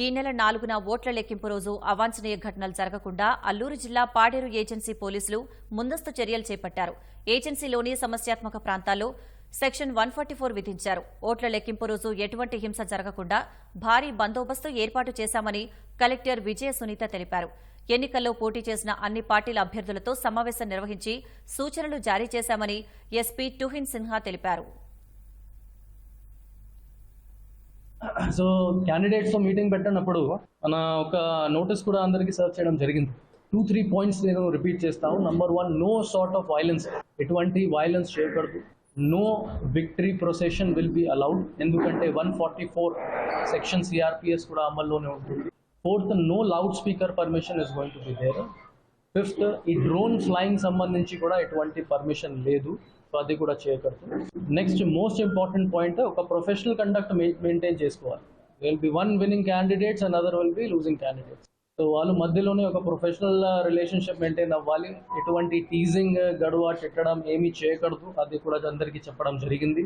ఈ నెల నాలుగున ఓట్ల లెక్కింపు రోజు అవాంఛనీయ ఘటనలు జరగకుండా అల్లూరు జిల్లా పాడేరు ఏజెన్సీ పోలీసులు ముందస్తు చర్యలు చేపట్టారు. ఏజెన్సీలోని సమస్యాత్మక ప్రాంతాల్లో సెక్షన్ వన్ విధించారు. ఓట్ల లెక్కింపు రోజు ఎటువంటి హింస జరగకుండా భారీ బందోబస్తు ఏర్పాటు చేశామని కలెక్టర్ విజయ సునీత తెలిపారు. ఎన్నికల్లో పోటీ చేసిన అన్ని పార్టీల అభ్యర్థులతో సమావేశం నిర్వహించి సూచనలు జారీ చేశామని ఎస్పీ టుహిన్ సిన్హా తెలిపారు. సో క్యాండిడేట్స్తో మీటింగ్ పెట్టినప్పుడు మన ఒక నోటీస్ కూడా అందరికీ సర్వ్ చేయడం జరిగింది. టూ త్రీ పాయింట్స్ నేను రిపీట్ చేస్తాను number one no sort of violence ఎటువంటి వైలెన్స్ చేయకూడదు. No victory procession will be allowed ఎందుకంటే one forty four section CrPC కూడా అమల్లోనే ఉంటుంది. Fourth no loud speaker permission is going to be there fifth ఈ drone flying సంబంధించి కూడా ఎటువంటి పర్మిషన్ లేదు. సో అది కూడా చేయకూడదు నెక్స్ట్ మోస్ట్ ఇంపార్టెంట్ పాయింట్ ఒక ప్రొఫెషనల్ కండక్ట్ మెయింటైన్ చేసుకోవాలి. Will be one winning candidates and other will be losing candidates so వాళ్ళు మధ్యలోనే ఒక ప్రొఫెషనల్ రిలేషన్షిప్ మెయింటైన్ అవ్వాలి. ఎటువంటి టీజింగ్ uh, గడువ తిట్టడం ఏమీ చేయకూడదు అది కూడా అందరికీ చెప్పడం జరిగింది.